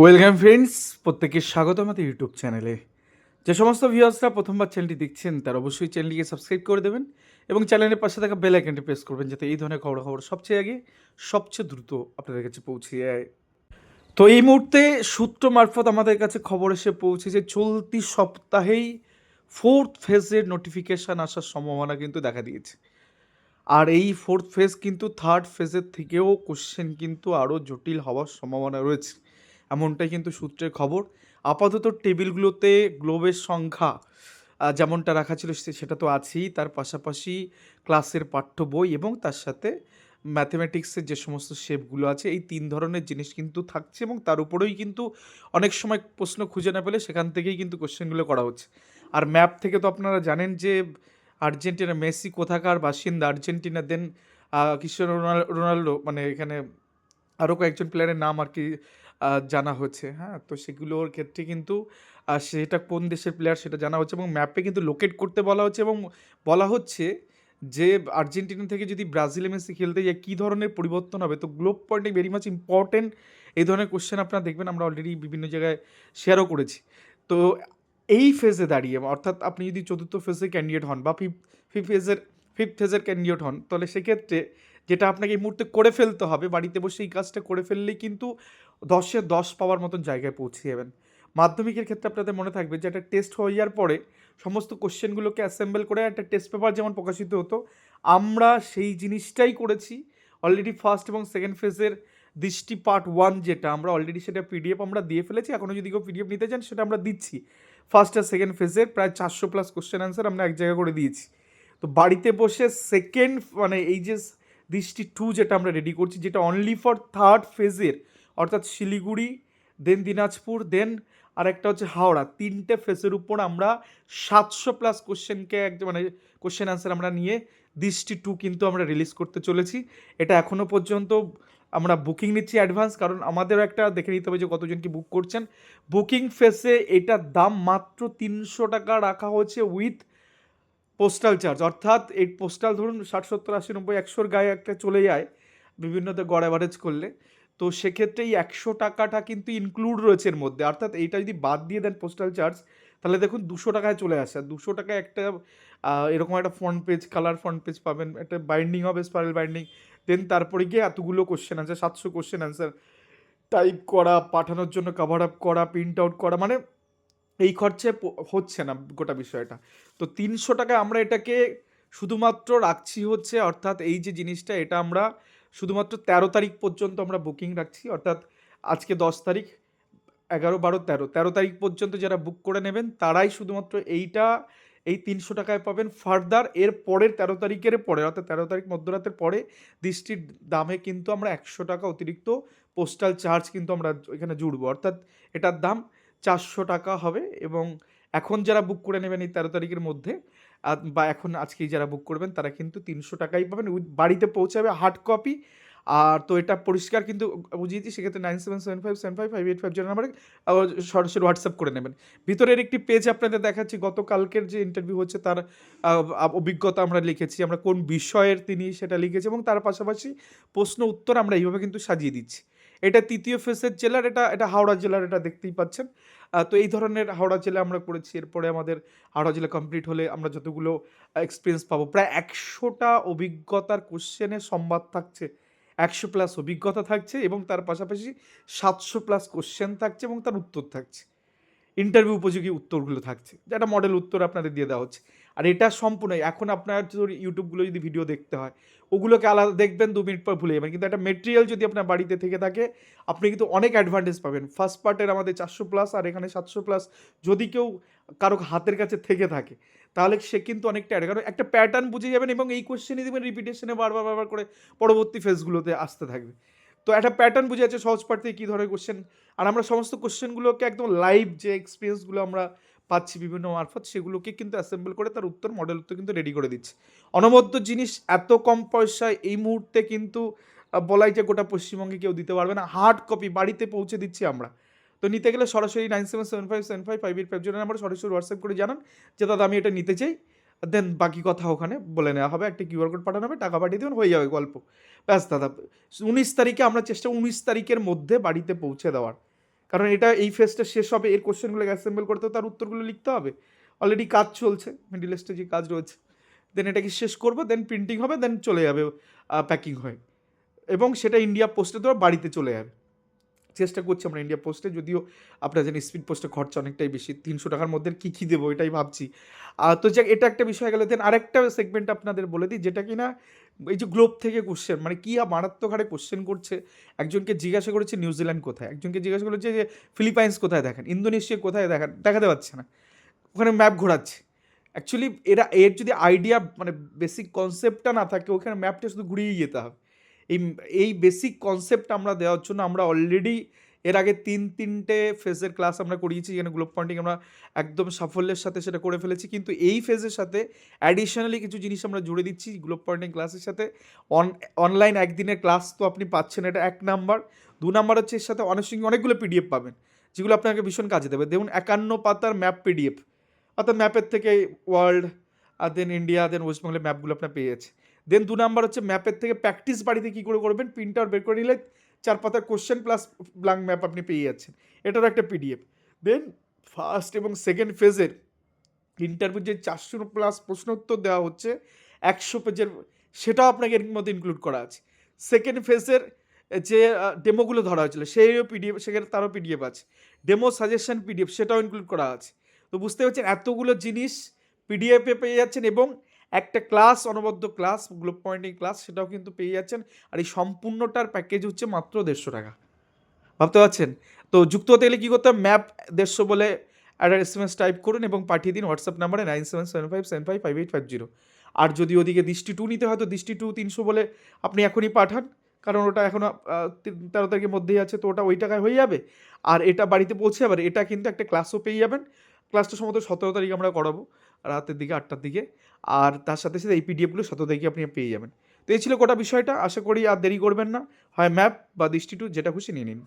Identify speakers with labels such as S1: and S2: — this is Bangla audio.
S1: ওয়েলকাম ফ্রেন্ডস প্রত্যেকের স্বাগত আমাদের ইউটিউব চ্যানেলে। যে সমস্ত ভিউয়ার্সরা প্রথমবার চ্যানেলটি দেখছেন, তারা অবশ্যই চ্যানেলটিকে সাবস্ক্রাইব করে দেবেন এবং চ্যানেলের পাশে থাকা বেল আইকনটি প্রেস করবেন যাতে এই ধরনের খবর খবর সবচেয়ে আগে, সবচেয়ে দ্রুত আপনাদের কাছে পৌঁছে যায়। তো এই মুহূর্তে সূত্র মারফত আমাদের কাছে খবর এসে পৌঁছেছে, চলতি সপ্তাহেই ফোর্থ ফেজের নোটিফিকেশান আসার সম্ভাবনা কিন্তু দেখা দিয়েছে। আর এই ফোর্থ ফেজ কিন্তু থার্ড ফেজের থেকেও কোশ্চেন কিন্তু আরও জটিল হওয়ার সম্ভাবনা রয়েছে। এমনটাই কিন্তু সূত্রের খবর। আপাতত টেবিলগুলোতে গ্লোবের সংখ্যা যেমনটা রাখা ছিল সেটা তো আছেই। তার পাশাপাশি ক্লাসের পাঠ্য বই এবং তার সাথে ম্যাথমেটিক্সের যে সমস্ত শেপগুলো আছে, এই তিন ধরনের জিনিস কিন্তু থাকছে এবং তার উপরেই কিন্তু অনেক সময় প্রশ্ন খুঁজে না পেলে সেখান থেকেই কিন্তু কোশ্চেনগুলো করা হচ্ছে। আর ম্যাপ থেকে তো আপনারা জানেন যে আর্জেন্টিনা, মেসি কোথাকার বাসিন্দা, আর্জেন্টিনা দেন রোনাল- রোনাল্ডো মানে এখানে আরও কয়েকজন প্লেয়ারের নাম আর কি জানা হচ্ছে হ্যাঁ? তো সেগুলোর ক্ষেত্রে কিন্তু সেটা কোন দেশের প্লেয়ার সেটা জানা হচ্ছে এবং ম্যাপে কিন্তু লোকেট করতে বলা হচ্ছে এবং বলা হচ্ছে যে, আর্জেন্টিনা থেকে যদি ব্রাজিলে মেসি খেলতে যায়, কী ধরনের পরিবর্তন হবে? তো গ্লোব পয়েন্টে ভেরি মাচ ইম্পর্টেন্ট এই ধরনের কোশ্চেন আপনারা দেখবেন, আমরা অলরেডি বিভিন্ন জায়গায় শেয়ারও করেছি। তো এই ফেজে দাঁড়িয়ে, অর্থাৎ আপনি যদি চতুর্থ ফেজে ক্যান্ডিডেট হন বা ফিফ ফিফ ফেজের ফিফথ ফেজের ক্যান্ডিডেট হন, তাহলে সেক্ষেত্রে যেটা আপনাকে এই মুহূর্তে করে ফেলতে হবে, বাড়িতে বসে এই কাজটা করে ফেললেই কিন্তু দশে দশ পাওয়ার মতন জায়গায় পৌঁছে যাবেন মাধ্যমিকের ক্ষেত্রে আপনাদের মনে থাকবে যে একটা টেস্ট হয়ে যাওয়ার পরে সমস্ত কোশ্চেনগুলোকে অ্যাসেম্বল করে একটা টেস্ট পেপার যেমন প্রকাশিত হতো, আমরা সেই জিনিসটাই করেছি। অলরেডি ফার্স্ট এবং সেকেন্ড ফেজের দৃষ্টি পার্ট ওয়ান যেটা, আমরা অলরেডি সেটা পিডিএফ আমরা দিয়ে ফেলেছি। এখনও যদি কেউ পিডিএফ নিতে চান, সেটা আমরা দিচ্ছি। ফার্স্ট আর সেকেন্ড ফেজের প্রায় চারশো প্লাস কোশ্চেন অ্যান্সার আমরা এক জায়গায় করে দিয়েছি। তো বাড়িতে বসে সেকেন্ড মানে এই যে দৃষ্টি টু যেটা আমরা রেডি করছি, যেটা অনলি ফর থার্ড ফেজের অর্থাৎ শিলিগুড়ি দেন দিনাজপুর দেন আর একটা হচ্ছে হাওড়া। তিনটে ফেসের উপর আমরা সাতশো প্লাস কোশ্চেনকে একদম মানে কোশ্চেন অ্যান্সার আমরা নিয়ে দৃষ্টি টু কিন্তু আমরা রিলিজ করতে চলেছি। এটা এখনও পর্যন্ত আমরা বুকিং নিচ্ছি অ্যাডভান্স কারণ আমাদেরও একটা দেখে নিতে হবে যে কতজন কি বুক করছেন। বুকিং ফেসে এটার দাম মাত্র তিনশো টাকা রাখা হয়েছে উইথ পোস্টাল চার্জ অর্থাৎ এই পোস্টাল ধরুন ষাট, সত্তর, আশি, নব্বই, একশোর গায়ে একটা চলে যায়। বিভিন্নতে গড় অ্যাভারেজ করলে। তো সেক্ষেত্রে এই একশো টাকাটা কিন্তু ইনক্লুড রয়েছে এর মধ্যে। অর্থাৎ এইটা যদি বাদ দিয়ে দেন পোস্টাল চার্জ তাহলে দেখুন দুশো টাকায় চলে আসে। আর দুশো টাকায় একটা এরকম একটা front page colour front page পাবেন। একটা বাইন্ডিং হবে স্পাইরাল বাইন্ডিং দেন তারপরে গিয়ে এতগুলো কোশ্চেন আনসার সাতশো কোশ্চেন আনসার টাইপ করা, পাঠানোর জন্য কভার আপ করা প্রিন্ট আউট করা মানে এই খরচে হচ্ছে না গোটা বিষয়টা। তো তিনশো টাকায় আমরা এটাকে শুধুমাত্র রাখছি হচ্ছে, অর্থাৎ এই যে জিনিসটা, এটা আমরা শুধুমাত্র তেরো তারিখ পর্যন্ত আমরা বুকিং রাখছি, অর্থাৎ আজকে দশ তারিখ, এগারো, বারো, তেরো। তেরো তারিখ পর্যন্ত যারা বুক করে নেবেন, তারাই শুধুমাত্র এইটা, এই তিনশো টাকায় পাবেন ফার্দার এর পরের তেরো তারিখের পরে, অর্থাৎ তেরো তারিখ মধ্যরাতের পরে দৃষ্টির দামে কিন্তু আমরা একশো টাকা অতিরিক্ত পোস্টাল চার্জ কিন্তু আমরা এখানে জুড়বো। অর্থাৎ এটার দাম চারশো টাকা হবে এবং এখন যারা বুক করে নেবেন এই তেরো তারিখের মধ্যে বা এখন আজকেই যারা বুক করবেন, তারা কিন্তু তিনশো টাকাই পাবেন। বাড়িতে পৌঁছাবে হার্ড কপি আর তো এটা পরিষ্কার কিন্তু বুঝিয়ে দিই সেক্ষেত্রে nine seven seven five seven five five eight five zero নাম্বারে সরাসরি হোয়াটসঅ্যাপ করে নেবেন। ভিতরের একটি পেজ আপনাদের দেখাচ্ছি, গতকালকের যে ইন্টারভিউ হচ্ছে, তার অভিজ্ঞতা আমরা লিখেছি, আমরা কোন বিষয়ের তিনি সেটা লিখেছি, এবং তার পাশাপাশি প্রশ্ন উত্তর আমরা এইভাবে কিন্তু সাজিয়ে দিচ্ছি। এটা তৃতীয় ফেসের জেলার এটা এটা হাওড়া জেলার এটা দেখতেই পাচ্ছেন। তো এই ধরনের হাওড়া জেলা আমরা করেছি। এরপরে আমাদের হাওড়া জেলা কমপ্লিট হলে আমরা যতগুলো এক্সপিরিয়েন্স পাবো। প্রায় একশোটা অভিজ্ঞতার কোশ্চেনে সম্বাদ থাকছে। একশো প্লাস অভিজ্ঞতা থাকছে এবং তার পাশাপাশি সাতশো প্লাস কোশ্চেন থাকছে এবং তার উত্তর থাকছে। ইন্টারভিউ উপযোগী উত্তরগুলো থাকছে। যেটা মডেল উত্তর আপনাদের দিয়ে দেওয়া হচ্ছে। আর এটা সম্পূর্ণ, এখন আপনার ইউটিউবগুলো যদি ভিডিও দেখতে হয়, ওগুলোকে আলাদা, দেখবেন দু মিনিট পর ভুলে যাবেন। কিন্তু একটা মেটেরিয়াল যদি আপনার বাড়িতে থেকে থাকে, আপনি কিন্তু অনেক অ্যাডভান্টেজ পাবেন। ফার্স্ট পার্টের আমাদের চারশো প্লাস আর এখানে সাতশো প্লাস যদি কেউ কারও হাতের কাছে থেকে থাকে, তাহলে সে কিন্তু অনেকটা অ্যাড কারণ একটা প্যাটার্ন বুঝে যাবেন এবং এই কোশ্চেনই দেখবেন রিপিটেশনে বারবার বারবার করে পরবর্তী ফেজগুলোতে আসতে থাকবে। তো একটা প্যাটার্ন বুঝে যাচ্ছে সহজ পাঠ কী ধরনের কোশ্চেন আর আমরা সমস্ত কোশ্চেনগুলোকে একদম লাইভ যে এক্সপিরিয়েন্সগুলো আমরা পাচ্ছি বিভিন্ন মারফত, সেগুলোকে কিন্তু অ্যাসেম্বল করে তার উত্তর মডেল উত্তর কিন্তু রেডি করে দিচ্ছে। অনবদ্য জিনিস এত কম পয়সায় এই মুহূর্তে কিন্তু বলাই যে গোটা পশ্চিমবঙ্গে কেউ দিতে পারবে না। হার্ড কপি বাড়িতে পৌঁছে দিচ্ছি আমরা। তো নিতে গেলে সরাসরি nine seven seven five seven five five eight five zero number সরাসরি হোয়াটসঅ্যাপ করে জানান যে, দাদা, আমি এটা নিতে চাই। দেন বাকি কথা ওখানে বলে নেওয়া হবে, একটা কিউআর কোড পাঠানো হবে, টাকা পাঠিয়ে দেবেন, হয়ে যাবে গল্প। ব্যাস দাদা, উনিশ তারিখে আমরা চেষ্টা উনিশ তারিখের মধ্যে বাড়িতে পৌঁছে দেওয়ার। কারণ এটা এই ফেজটা শেষ হবে, এর কোশ্চেনগুলোকে অ্যাসেম্বল করতে তার উত্তরগুলো লিখতে হবে। অলরেডি কাজ চলছে মিডিল স্টেজে কাজ রয়েছে। দেন এটাকে শেষ করব দেন প্রিন্টিং হবে দেন চলে যাবে প্যাকিং হয়ে। এবং সেটা ইন্ডিয়া পোস্টে দেওয়া বাড়িতে চলে যাবে। চেষ্টা করছি আমরা ইন্ডিয়া পোস্টে যদিও আপনারা জানেন স্পিড পোস্টে খরচা অনেকটাই বেশি। তিনশো টাকার মধ্যে কী কী দেবো এটাই ভাবছি। তো যাক, এটা একটা বিষয় গেলে। দেন আরেকটা সেগমেন্ট আপনাদের বলে দিই, যেটা কি না এই যে গ্লোব থেকে কোশ্চেন মানে কী মারাত্মক হারে কোশ্চেন করছে, একজনকে জিজ্ঞাসা করেছে নিউজিল্যান্ড কোথায়? একজনকে জিজ্ঞাসা করেছে যে ফিলিপাইন্স কোথায় দেখেন? ইন্দোনেশিয়া কোথায় দেখান? দেখাতে পারছে না। ওখানে ম্যাপ ঘোরাচ্ছে। অ্যাকচুয়ালি এরা, এর যদি আইডিয়া মানে বেসিক কনসেপ্টটা না থাকে, ওখানে ম্যাপটা শুধু ঘুরিয়ে যেতে হবে। এই এই বেসিক কনসেপ্ট আমরা দেওয়ার জন্য আমরা অলরেডি এর আগে তিন, তিনটে ফেজের ক্লাস আমরা করিয়েছি, যেখানে গ্লোব পয়েন্টিং আমরা একদম সাফল্যের সাথে সেটা করে ফেলেছি। কিন্তু এই ফেজের সাথে অ্যাডিশনালি কিছু জিনিস আমরা জুড়ে দিচ্ছি গ্লোব পয়েন্টিং ক্লাসের সাথে। অন অনলাইন একদিনের ক্লাস তো আপনি পাচ্ছেন, এটা এক নাম্বার দু নাম্বার হচ্ছে এর সাথে অনেক সঙ্গে অনেকগুলো পিডিএফ পাবেন, যেগুলো আপনাকে ভীষণ কাজে দেবে। দেখুন, একান্ন পাতার ম্যাপ পিডিএফ অর্থাৎ ম্যাপের থেকে ওয়ার্ল্ড আর দেন ইন্ডিয়া দেন ওয়েস্ট বেঙ্গলের ম্যাপগুলো আপনার পেয়ে যাচ্ছে। দেন দু নাম্বার হচ্ছে ম্যাপের থেকে প্র্যাকটিস বাড়িতে কী করে করবেন? প্রিন্ট আউট বের করে নিলে চার পাতার কোশ্চেন প্লাস ব্ল্যাঙ্ক ম্যাপ আপনি পেয়ে যাচ্ছেন। এটারও একটা পিডিএফ দেন ফার্স্ট এবং সেকেন্ড ফেজের ইন্টারভিউ যে চারশো প্লাস প্রশ্ন উত্তর দেওয়া হচ্ছে, একশো পেজের সেটাও আপনাকে এর মধ্যে ইনক্লুড করা আছে। সেকেন্ড ফেজের যে ডেমোগুলো ধরা হয়েছিল সেইও পিডিএফ সেখানে তারও পিডিএফ আছে। ডেমো সাজেশন পিডিএফ সেটাও ইনক্লুড করা আছে। তো বুঝতে পারছেন, এতগুলো জিনিস পিডিএফে পেয়ে যাচ্ছেন এবং একটা ক্লাস, অনবদ্য ক্লাস, গ্লোব পয়েন্টিং ক্লাস সেটাও কিন্তু পেয়ে যাচ্ছেন। আর এই সম্পূর্ণটার প্যাকেজ হচ্ছে মাত্র দেড়শো টাকা। ভাবতে পারছেন? তো যুক্ত হতে গেলে কী করতে হবে? ম্যাপ দেড়শো বলে একটা এস এম এস টাইপ করুন এবং পাঠিয়ে দিন হোয়াটসঅ্যাপ নাম্বারে nine seven seven five seven five five eight five zero আর যদি ওদিকে দৃষ্টি টু নিতে হয়, তো দৃষ্টি টু তিনশো বলে আপনি এখনই পাঠান। কারণ ওটা এখনও তেরো তারিখের মধ্যেই আছে, তো ওটা ওই টাকায় হয়ে যাবে। আর এটা বাড়িতে পৌঁছে যাবে এটা কিন্তু একটা ক্লাসও পেয়ে যাবেন। ক্লাসটা সম্ভবত সতেরো তারিখ আমরা করাবো। রাতের দিকে, আটটার দিকে। আর তার সাথে সাথে এই পিডিএফগুলো সত তারিখে আপনি পেয়ে যাবেন। তো এই ছিল গোটা বিষয়টা। আশা করি আর দেরি করবেন না। হয় ম্যাপ বা দৃষ্টি টু যেটা খুশি নিয়ে নিন।